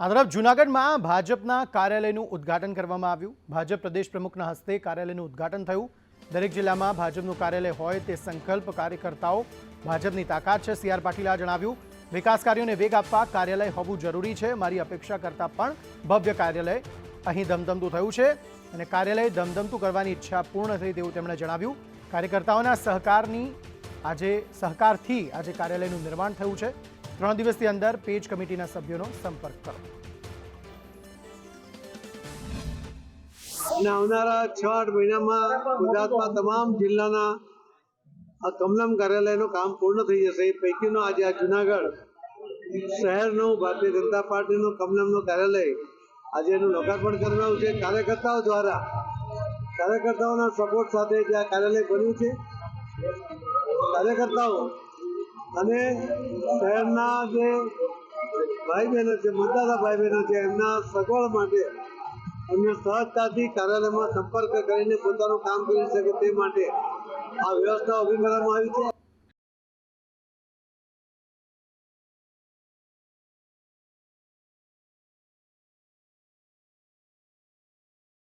આ તરફ જૂનાગઢમાં ભાજપના કાર્યાલયનું ઉદ્ઘાટન કરવામાં આવ્યું. ભાજપ પ્રદેશ પ્રમુખના હસ્તે કાર્યાલયનું ઉદ્ઘાટન થયું. દરેક જિલ્લામાં ભાજપનું કાર્યાલય હોય તે સંકલ્પ કાર્યકર્તાઓ ભાજપની તાકાત છે, સી આર પાટીલે જણાવ્યું. વિકાસ કાર્યોને વેગ આપવા કાર્યાલય હોવું જરૂરી છે. મારી અપેક્ષા કરતાં પણ ભવ્ય કાર્યાલય અહીં ધમધમતું થયું છે અને કાર્યાલય ધમધમતું કરવાની ઈચ્છા પૂર્ણ થઈ તેવું તેમણે જણાવ્યું. કાર્યકર્તાઓના સહકારની આજે સહકારથી આજે કાર્યાલયનું નિર્માણ થયું છે. ત્રણ દિવસની અંદર પેજ કમિટીના સભ્યોનો સંપર્ક કરો. અને આવનારા છ આઠ મહિનામાં ગુજરાતમાં તમામ જિલ્લાના આ કમલમ કાર્યાલયનું કામ પૂર્ણ થઈ જશે. પૈકીનો આજે આ જુનાગઢ શહેરનું ભારતીય જનતા પાર્ટીનું કમલમનું કાર્યાલય આજે એનું લોકાર્પણ કરવાનું છે. કાર્યકર્તાઓ દ્વારા કાર્યકર્તાઓના સપોર્ટ સાથે જે આ કાર્યાલય બન્યું છે, કાર્યકર્તાઓ અને શહેરના જે ભાઈ બહેનો છે, મતદાતા ભાઈ બહેનો છે, એમના સગવડ માટે, એમને સહજતાથી કાર્યાલયમાં સંપર્ક કરીને પોતાનું કામ કરી શકે તે માટે આ વ્યવસ્થા ઊભી કરવામાં આવી છે.